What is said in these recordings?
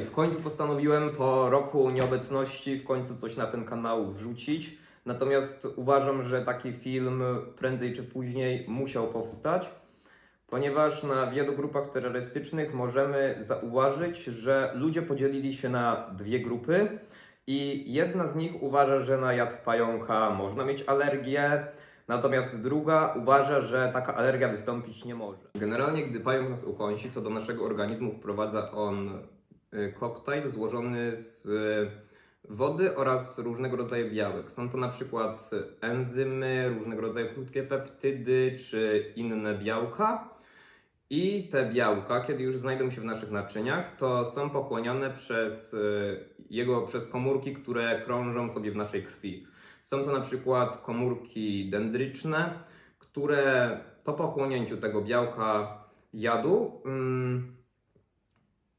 W końcu postanowiłem po roku nieobecności w końcu coś na ten kanał wrzucić. Natomiast uważam, że taki film prędzej czy później musiał powstać, ponieważ na wielu grupach terrorystycznych możemy zauważyć, że ludzie podzielili się na dwie grupy i jedna z nich uważa, że na jad pająka można mieć alergię, natomiast druga uważa, że taka alergia wystąpić nie może. Generalnie, gdy pająk nas ukąsi, to do naszego organizmu wprowadza on koktajl złożony z y, wody oraz różnego rodzaju białek. Są to na przykład enzymy, różnego rodzaju krótkie peptydy czy inne białka. I te białka, kiedy już znajdą się w naszych naczyniach, to są pochłaniane przez y, jego przez komórki, które krążą sobie w naszej krwi. Są to na przykład komórki dendryczne, które po pochłonięciu tego białka jadu mm,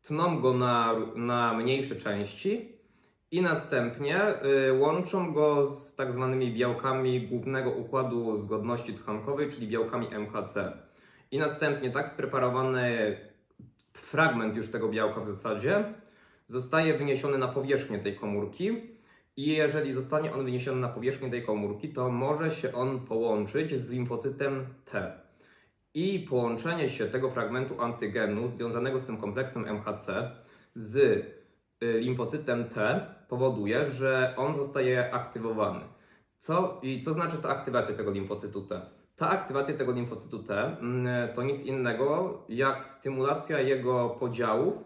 tną go na, na mniejsze części i następnie y, łączą go z tak zwanymi białkami głównego układu zgodności tkankowej, czyli białkami MHC. I następnie tak spreparowany fragment już tego białka w zasadzie zostaje wyniesiony na powierzchnię tej komórki. I jeżeli zostanie on wyniesiony na powierzchnię tej komórki, to może się on połączyć z limfocytem T. I połączenie się tego fragmentu antygenu związanego z tym kompleksem MHC z y, limfocytem T powoduje, że on zostaje aktywowany. Co, I co znaczy ta aktywacja tego limfocytu T? Ta aktywacja tego limfocytu T mm, to nic innego jak stymulacja jego podziałów,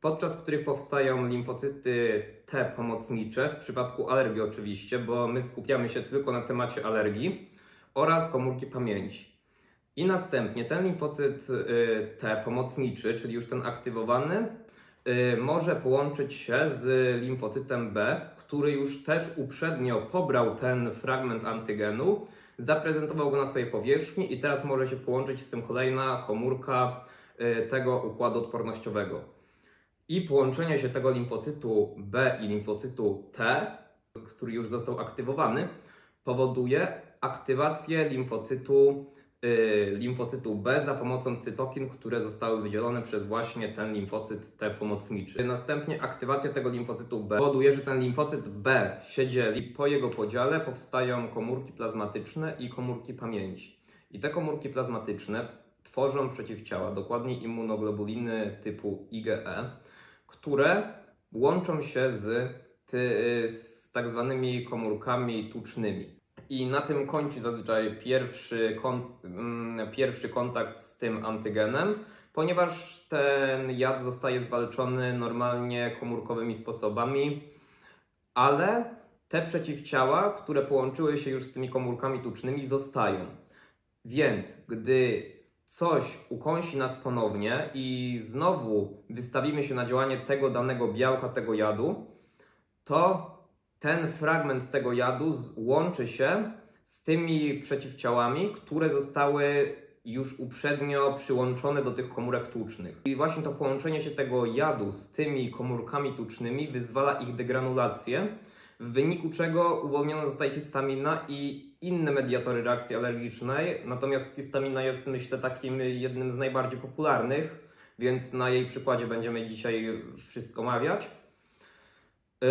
podczas których powstają limfocyty T pomocnicze, w przypadku alergii oczywiście, bo my skupiamy się tylko na temacie alergii, oraz komórki pamięci. I następnie ten limfocyt y, T pomocniczy, czyli już ten aktywowany, y, może połączyć się z limfocytem B, który już też uprzednio pobrał ten fragment antygenu, zaprezentował go na swojej powierzchni i teraz może się połączyć z tym kolejna komórka y, tego układu odpornościowego. I połączenie się tego limfocytu B i limfocytu T, który już został aktywowany, powoduje aktywację limfocytu, limfocytu B za pomocą cytokin, które zostały wydzielone przez właśnie ten limfocyt T pomocniczy. Następnie aktywacja tego limfocytu B powoduje, że ten limfocyt B się dzieli. Po jego podziale powstają komórki plazmatyczne i komórki pamięci. I te komórki plazmatyczne tworzą przeciwciała, dokładniej immunoglobuliny typu IgE, które łączą się z, ty, z tak zwanymi komórkami tucznymi. I na tym kończy zazwyczaj pierwszy, kon, mm, pierwszy kontakt z tym antygenem, ponieważ ten jad zostaje zwalczony normalnie komórkowymi sposobami, ale te przeciwciała, które połączyły się już z tymi komórkami tucznymi, zostają. Więc gdy coś ukąsi nas ponownie i znowu wystawimy się na działanie tego danego białka, tego jadu, to ten fragment tego jadu łączy się z tymi przeciwciałami, które zostały już uprzednio przyłączone do tych komórek tucznych. I właśnie to połączenie się tego jadu z tymi komórkami tucznymi wyzwala ich degranulację, w wyniku czego uwolniona zostaje histamina i inne mediatory reakcji alergicznej. Natomiast histamina jest, myślę, takim jednym z najbardziej popularnych, więc na jej przykładzie będziemy dzisiaj wszystko omawiać. Yy,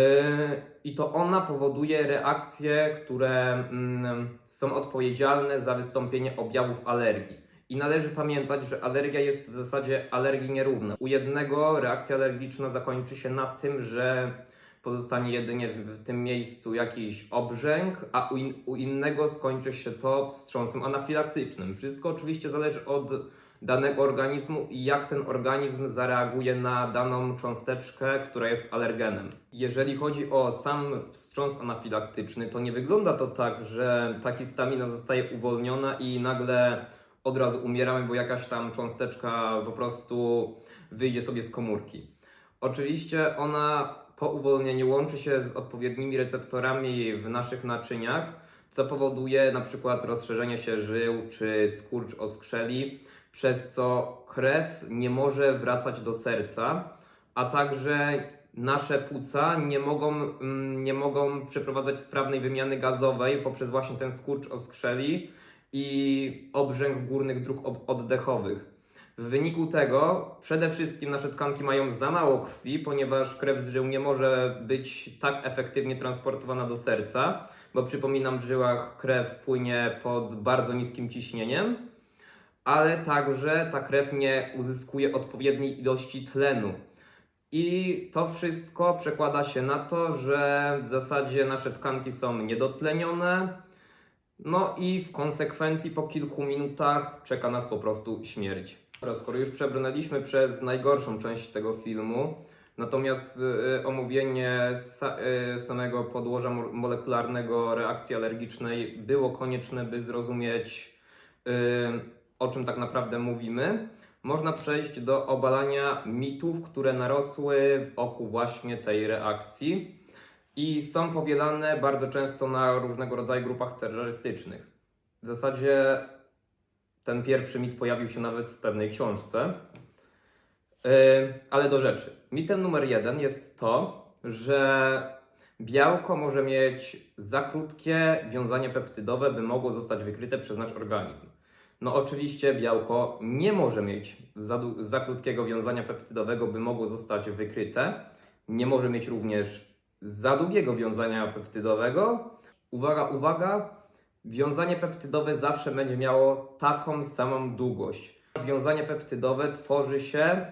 I to ona powoduje reakcje, które mm, są odpowiedzialne za wystąpienie objawów alergii. I należy pamiętać, że alergia jest w zasadzie alergii nierówna. U jednego reakcja alergiczna zakończy się na tym, że pozostanie jedynie w, tym miejscu jakiś obrzęk, a u, in, u innego skończy się to wstrząsem anafilaktycznym. Wszystko oczywiście zależy od danego organizmu i jak ten organizm zareaguje na daną cząsteczkę, która jest alergenem. Jeżeli chodzi o sam wstrząs anafilaktyczny, to nie wygląda to tak, że ta histamina zostaje uwolniona i nagle od razu umieramy, bo jakaś tam cząsteczka po prostu wyjdzie sobie z komórki. Oczywiście ona po uwolnieniu łączy się z odpowiednimi receptorami w naszych naczyniach, co powoduje na przykład rozszerzenie się żył czy skurcz oskrzeli, przez co krew nie może wracać do serca, a także nasze płuca nie mogą, mm, nie mogą przeprowadzać sprawnej wymiany gazowej poprzez właśnie ten skurcz oskrzeli i obrzęk górnych dróg oddechowych. W wyniku tego przede wszystkim nasze tkanki mają za mało krwi, ponieważ krew z żył nie może być tak efektywnie transportowana do serca, bo przypominam, w żyłach krew płynie pod bardzo niskim ciśnieniem, ale także ta krew nie uzyskuje odpowiedniej ilości tlenu. I to wszystko przekłada się na to, że w zasadzie nasze tkanki są niedotlenione, no i w konsekwencji po kilku minutach czeka nas po prostu śmierć. Teraz, skoro już przebrnęliśmy przez najgorszą część tego filmu, natomiast y, omówienie sa, y, samego podłoża mo- molekularnego reakcji alergicznej było konieczne, by zrozumieć y, o czym tak naprawdę mówimy, można przejść do obalania mitów, które narosły wokół właśnie tej reakcji i są powielane bardzo często na różnego rodzaju grupach terrorystycznych. W zasadzie ten pierwszy mit pojawił się nawet w pewnej książce. Yy, ale do rzeczy. Mitem numer jeden jest to, że białko może mieć za krótkie wiązanie peptydowe, by mogło zostać wykryte przez nasz organizm. No oczywiście białko nie może mieć za, za krótkiego wiązania peptydowego, by mogło zostać wykryte. Nie może mieć również za długiego wiązania peptydowego. Uwaga, uwaga, wiązanie peptydowe zawsze będzie miało taką samą długość. Wiązanie peptydowe tworzy się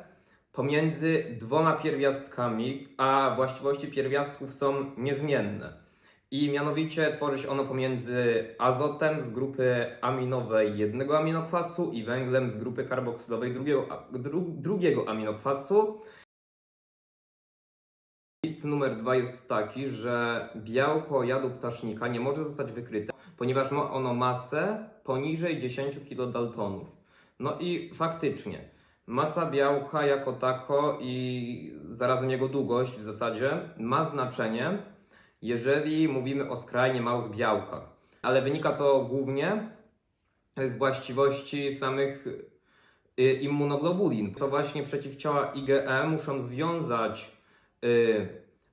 pomiędzy dwoma pierwiastkami, a właściwości pierwiastków są niezmienne. I mianowicie tworzy się ono pomiędzy azotem z grupy aminowej jednego aminokwasu i węglem z grupy karboksylowej drugiego, dru, drugiego aminokwasu. Mit numer dwa jest taki, że białko jadu ptasznika nie może zostać wykryte, ponieważ ma ono masę poniżej 10 kilodaltonów. No i faktycznie, masa białka jako tako i zarazem jego długość w zasadzie ma znaczenie, jeżeli mówimy o skrajnie małych białkach. Ale wynika to głównie z właściwości samych y, immunoglobulin. To właśnie przeciwciała IgE muszą związać y,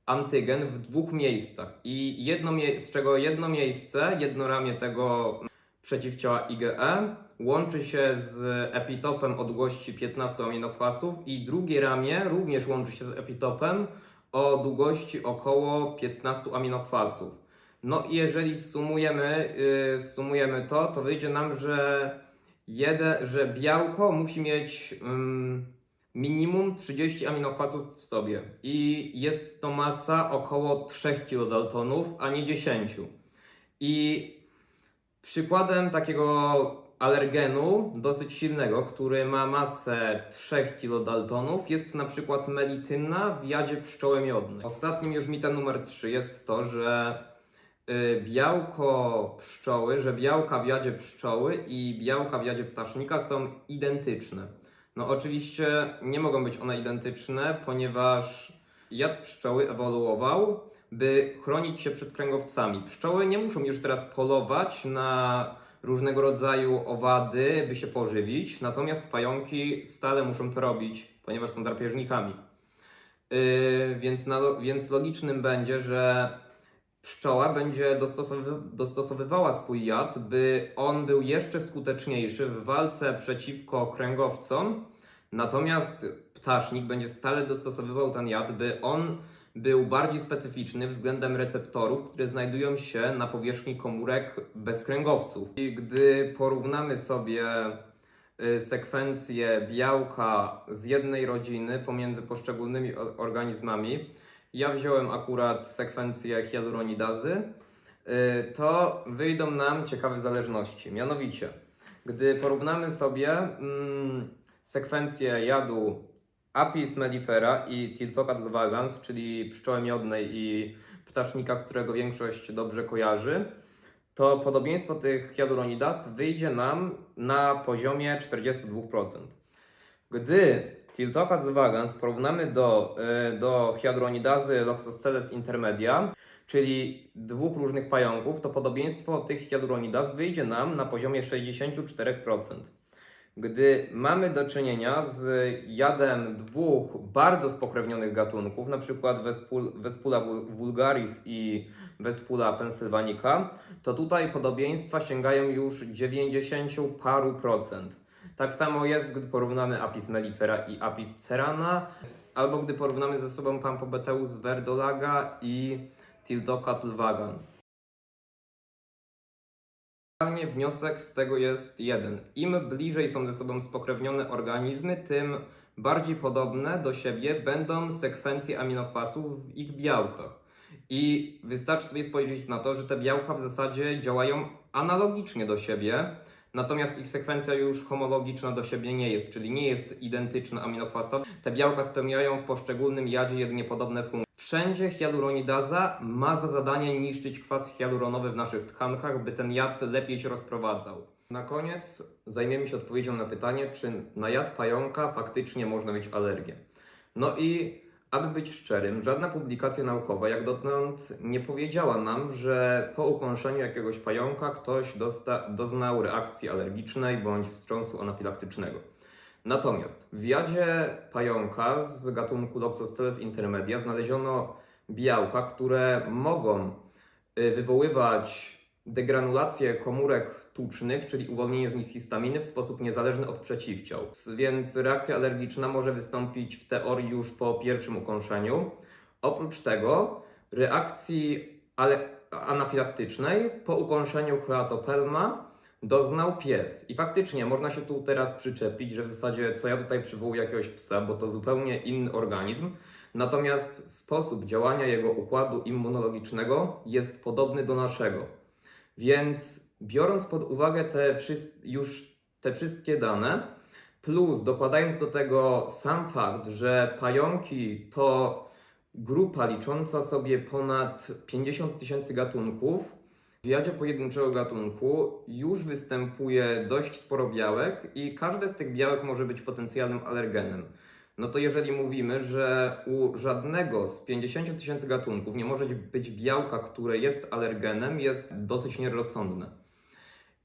antygen w dwóch miejscach. I jedno, mie- z czego jedno miejsce, jedno ramię tego przeciwciała IgE łączy się z epitopem o długości 15 aminokwasów i drugie ramię również łączy się z epitopem o długości około 15 aminokwasów. No i jeżeli sumujemy, yy, sumujemy to, to wyjdzie nam, że, jede, że białko musi mieć ym, minimum 30 aminokwasów w sobie. I jest to masa około 3 kilodaltonów, a nie 10. I przykładem takiego alergenu dosyć silnego, który ma masę 3 kilodaltonów, jest na przykład melityna w jadzie pszczoły miodnej. Ostatnim już mitem numer 3 jest to, że y, białko pszczoły, że białka w jadzie pszczoły i białka w jadzie ptasznika są identyczne. No oczywiście nie mogą być one identyczne, ponieważ jad pszczoły ewoluował, by chronić się przed kręgowcami. Pszczoły nie muszą już teraz polować na różnego rodzaju owady, by się pożywić, natomiast pająki stale muszą to robić, ponieważ są drapieżnikami. Yy, więc, na, więc logicznym będzie, że pszczoła będzie dostosowy, dostosowywała swój jad, by on był jeszcze skuteczniejszy w walce przeciwko kręgowcom, natomiast ptasznik będzie stale dostosowywał ten jad, by on był bardziej specyficzny względem receptorów, które znajdują się na powierzchni komórek bezkręgowców. I gdy porównamy sobie y, sekwencje białka z jednej rodziny pomiędzy poszczególnymi organizmami, ja wziąłem akurat sekwencję hialuronidazy, y, to wyjdą nam ciekawe zależności. Mianowicie, gdy porównamy sobie mm, sekwencję jadu Apis mellifera i Tiltocat vagans, czyli pszczoły miodnej i ptasznika, którego większość dobrze kojarzy, to podobieństwo tych hialuronidas wyjdzie nam na poziomie 42%. Gdy Tiltocat vagans porównamy do, y, do hialuronidazy Loxosceles intermedia, czyli dwóch różnych pająków, to podobieństwo tych hialuronidas wyjdzie nam na poziomie 64%. Gdy mamy do czynienia z jadem dwóch bardzo spokrewnionych gatunków, na przykład Vespul, Vespula vul- vulgaris i Vespula pensylvanica, to tutaj podobieństwa sięgają już 90 paru procent. Tak samo jest, gdy porównamy Apis mellifera i Apis cerana, albo gdy porównamy ze sobą Pampobeteus verdolaga i Tildocatl vagans. Wniosek z tego jest jeden. Im bliżej są ze sobą spokrewnione organizmy, tym bardziej podobne do siebie będą sekwencje aminokwasów w ich białkach. I wystarczy sobie spojrzeć na to, że te białka w zasadzie działają analogicznie do siebie, natomiast ich sekwencja już homologiczna do siebie nie jest, czyli nie jest identyczna aminokwasowi. Te białka spełniają w poszczególnym jadzie jedynie podobne funkcje. Wszędzie hialuronidaza ma za zadanie niszczyć kwas hialuronowy w naszych tkankach, by ten jad lepiej się rozprowadzał. Na koniec zajmiemy się odpowiedzią na pytanie, czy na jad pająka faktycznie można mieć alergię. No i aby być szczerym, żadna publikacja naukowa jak dotąd nie powiedziała nam, że po ukąszeniu jakiegoś pająka ktoś dosta- doznał reakcji alergicznej bądź wstrząsu anafilaktycznego. Natomiast w jadzie pająka z gatunku Loxosteles intermedia znaleziono białka, które mogą y, wywoływać degranulację komórek tucznych, czyli uwolnienie z nich histaminy w sposób niezależny od przeciwciał. Więc reakcja alergiczna może wystąpić w teorii już po pierwszym ukąszeniu. Oprócz tego reakcji ale anafilaktycznej po ukąszeniu Heatopelma doznał pies. I faktycznie można się tu teraz przyczepić, że w zasadzie co ja tutaj przywołuję jakiegoś psa, bo to zupełnie inny organizm. Natomiast sposób działania jego układu immunologicznego jest podobny do naszego. Więc biorąc pod uwagę te już te wszystkie dane, plus dokładając do tego sam fakt, że pająki to grupa licząca sobie ponad 50 tysięcy gatunków, w jadzie pojedynczego gatunku już występuje dość sporo białek i każde z tych białek może być potencjalnym alergenem. No to jeżeli mówimy, że u żadnego z 50 tysięcy gatunków nie może być białka, które jest alergenem, jest dosyć nierozsądne.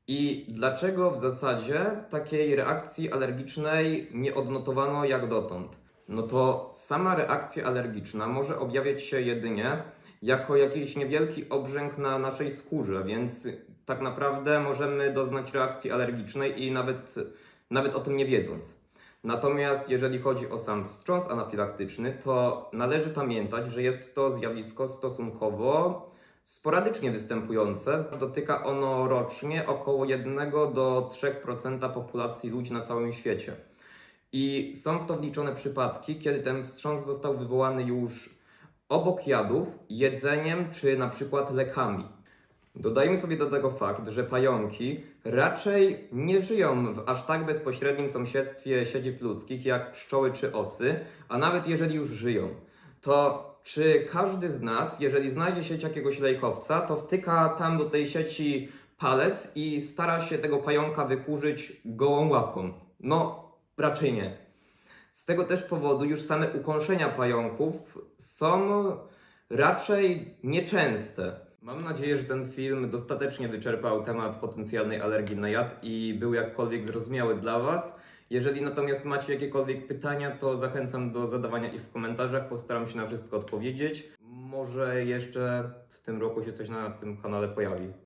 I dlaczego w zasadzie takiej reakcji alergicznej nie odnotowano jak dotąd? No to sama reakcja alergiczna może objawiać się jedynie jako jakiś niewielki obrzęk na naszej skórze, więc tak naprawdę możemy doznać reakcji alergicznej i nawet, nawet o tym nie wiedząc. Natomiast jeżeli chodzi o sam wstrząs anafilaktyczny, to należy pamiętać, że jest to zjawisko stosunkowo sporadycznie występujące. Dotyka ono rocznie około 1 do 3% populacji ludzi na całym świecie. I są w to wliczone przypadki, kiedy ten wstrząs został wywołany już obok jadów, jedzeniem czy na przykład lekami. Dodajmy sobie do tego fakt, że pająki raczej nie żyją w aż tak bezpośrednim sąsiedztwie siedzib ludzkich jak pszczoły czy osy, a nawet jeżeli już żyją, to czy każdy z nas, jeżeli znajdzie sieć jakiegoś lejkowca, to wtyka tam do tej sieci palec i stara się tego pająka wykurzyć gołą łapą? No, raczej nie. Z tego też powodu już same ukąszenia pająków są raczej nieczęste. Mam nadzieję, że ten film dostatecznie wyczerpał temat potencjalnej alergii na jad i był jakkolwiek zrozumiały dla Was. Jeżeli natomiast macie jakiekolwiek pytania, to zachęcam do zadawania ich w komentarzach. Postaram się na wszystko odpowiedzieć. Może jeszcze w tym roku się coś na tym kanale pojawi.